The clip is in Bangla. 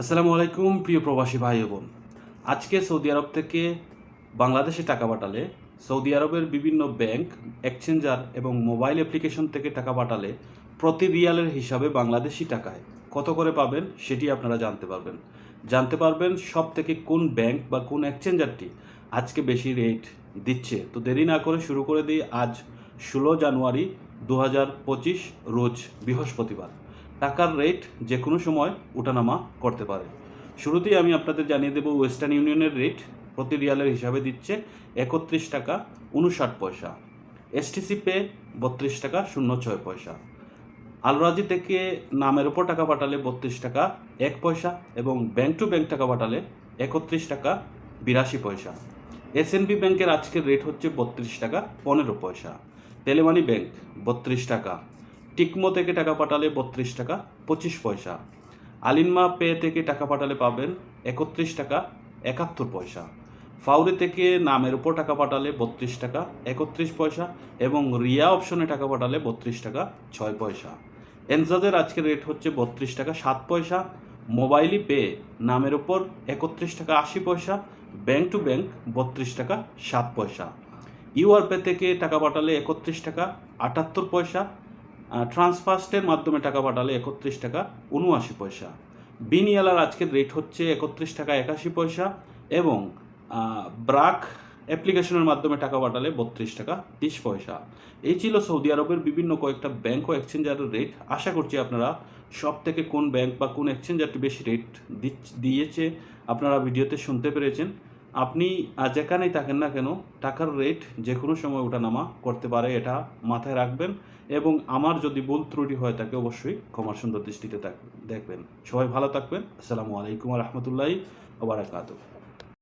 আসসালামু আলাইকুম, প্রিয় প্রবাসী ভাই বোন। আজকে সৌদি আরব থেকে বাংলাদেশে টাকা পাঠালে সৌদি আরবের বিভিন্ন ব্যাংক, এক্সচেঞ্জার এবং মোবাইল অ্যাপ্লিকেশন থেকে টাকা পাঠালে প্রতি রিয়ালের হিসাবে বাংলাদেশি টাকায় কত করে পাবেন সেটি আপনারা জানতে পারবেন। জানতে পারবেন সব থেকে কোন ব্যাংক বা কোন এক্সচেঞ্জারটি আজকে বেশি রেট দিচ্ছে। তো দেরি না করে শুরু করে দিই আজ ষোলো জানুয়ারি দু রোজ বৃহস্পতিবার। টাকার রেট যে কোনো সময় ওঠানামা করতে পারে। শুরুতেই আমি আপনাদের জানিয়ে দেব ওয়েস্টার্ন ইউনিয়নের রেট প্রতি রিয়ালের হিসাবে দিচ্ছে একত্রিশ টাকা উনষাট পয়সা। এসটিসি পে বত্রিশ টাকা শূন্য ছয় পয়সা। আলরাজি থেকে নামের ওপর টাকা পাঠালে বত্রিশ টাকা এক পয়সা এবং ব্যাংক টু ব্যাংক টাকা পাঠালে একত্রিশ টাকা বিরাশি পয়সা। এসএনবি ব্যাংকের আজকের রেট হচ্ছে বত্রিশ টাকা পনেরো পয়সা। তেলেমানি ব্যাংক বত্রিশ টাকা টিকমো থেকে টাকা পাঠালে বত্রিশ টাকা, পঁচিশ পয়সা। আলিনমা পে থেকে টাকা পাঠালে পাবেন একত্রিশ টাকা, একাত্তর পয়সা। ফাউরি থেকে নামের উপর টাকা পাঠালে বত্রিশ টাকা, একত্রিশ পয়সা এবং রিয়া অপশনে টাকা পাঠালে বত্রিশ টাকা, ছয় পয়সা। এনজাজের আজকের রেট হচ্ছে বত্রিশ টাকা, সাত পয়সা। মোবাইলি পে নামের উপর একত্রিশ টাকা, আশি পয়সা। ব্যাংক টু ব্যাংক বত্রিশ টাকা, সাত পয়সা। ইউআর পে থেকে টাকা পাঠালে একত্রিশ টাকা, আটাত্তর পয়সা। ট্রান্সফার্স্টের মাধ্যমে টাকা পাঠালে একত্রিশ টাকা উনআশি পয়সা। বিনিয়ালার আজকের রেট হচ্ছে একত্রিশ টাকা একাশি পয়সা এবং ব্রাক অ্যাপ্লিকেশনের মাধ্যমে টাকা পাঠালে বত্রিশ টাকা তিরিশ পয়সা। এই ছিল সৌদি আরবের বিভিন্ন কয়েকটা ব্যাংক ও এক্সচেঞ্জারের রেট আশা করছি আপনারা সব থেকে কোন ব্যাংক বা কোন এক্সচেঞ্জারটি বেশি রেট দিচ্ছে দিয়েছে আপনারা ভিডিওতে শুনতে পেরেছেন। আপনি যেখানেই থাকেন না কেন, টাকার রেট যে কোনো সময় ওঠানামা করতে পারে, এটা মাথায় রাখবেন এবং আমার যদি ভুল ত্রুটি হয় তাকে অবশ্যই ক্ষমার সুন্দর দৃষ্টিতে দেখবেন। সবাই ভালো থাকবেন। আসসালামু আলাইকুম রহমতুল্লাহি ওবরাকাতুহ